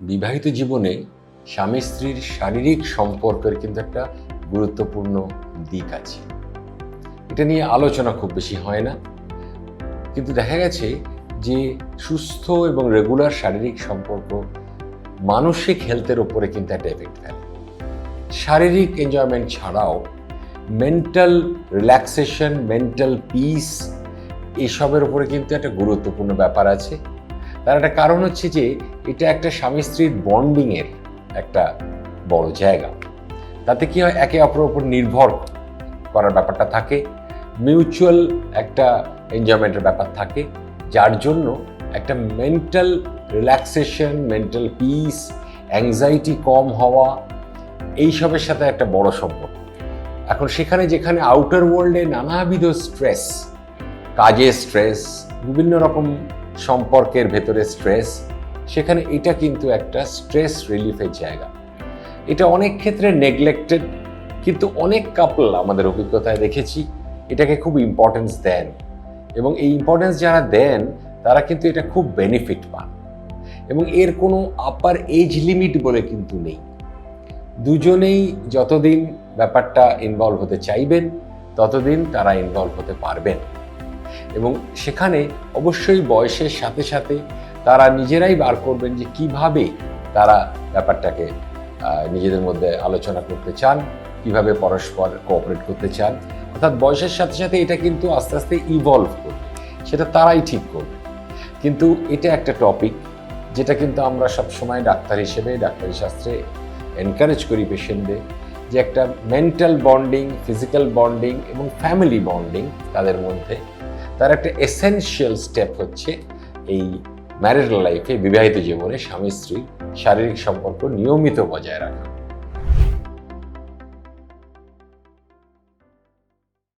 বিবাহিত জীবনে স্বামী স্ত্রীর শারীরিক সম্পর্কের কিন্তু একটা গুরুত্বপূর্ণ দিক আছে। এটা নিয়ে আলোচনা খুব বেশি হয় না। কিন্তু দেখা গেছে যে সুস্থ এবং রেগুলার শারীরিক সম্পর্ক মানসিক হেলথের ওপরে কিন্তু একটা এফেক্ট ফেলে। শারীরিক এনজয়মেন্ট ছাড়াও মেন্টাল রিল্যাক্সেশন মেন্টাল পিস এসবের উপরে কিন্তু একটা গুরুত্বপূর্ণ ব্যাপার আছে। তার একটা কারণ হচ্ছে যে এটা একটা স্বামী স্ত্রীর বন্ডিংয়ের একটা বড় জায়গা। তাতে কি হয়? একে অপরের উপর নির্ভর করার ব্যাপারটা থাকে মিউচুয়াল একটা এনজয়মেন্টের ব্যাপার থাকে, যার জন্য একটা mental relaxation mental peace anxiety কম হওয়া, এইসবের সাথে একটা বড় সম্পর্ক। এখন সেখানে যেখানে আউটার ওয়ার্ল্ডে নানাবিধ স্ট্রেস কাজের স্ট্রেস বিভিন্ন রকম সম্পর্কের ভেতরে স্ট্রেস সেখানে এটা কিন্তু একটা স্ট্রেস রিলিফের জায়গা। এটা অনেক ক্ষেত্রে নেগলেক্টেড কিন্তু অনেক কাপল আমাদের অভিজ্ঞতায় দেখেছি, এটাকে খুব ইম্পর্টেন্স দেন। এবং এই ইম্পর্টেন্স যারা দেন, তারা কিন্তু এটা খুব বেনিফিট পান। এবং এর কোনো আপার এজ লিমিট বলে কিন্তু নেই। দুজনেই যতদিন ব্যাপারটা ইনভলভ হতে চাইবেন, ততদিন তারা ইনভলভ হতে পারবেন। এবং সেখানে অবশ্যই বয়সের সাথে সাথে তারা নিজেরাই বার করবেন যে কীভাবে তারা ব্যাপারটাকে নিজেদের মধ্যে আলোচনা করতে চান, কীভাবে পরস্পর কোঅপারেট করতে চান। অর্থাৎ বয়সের সাথে সাথে এটা কিন্তু আস্তে আস্তে ইভলভ করবে। সেটা তারাই ঠিক করবে। কিন্তু এটা একটা টপিক যেটা কিন্তু আমরা সব সময় ডাক্তার হিসেবে, ডাক্তারি শাস্ত্রে এনকারেজ করি পেশেন্টদের যে একটা মেন্টাল বন্ডিং ফিজিক্যাল বন্ডিং এবং ফ্যামিলি বন্ডিং তাদের মধ্যে তার একটা এসেনশিয়াল স্টেপ হচ্ছে এই ম্যারিটাল লাইফে বিবাহিত জীবনে স্বামী স্ত্রী শারীরিক সম্পর্ক নিয়মিত বজায় রাখা।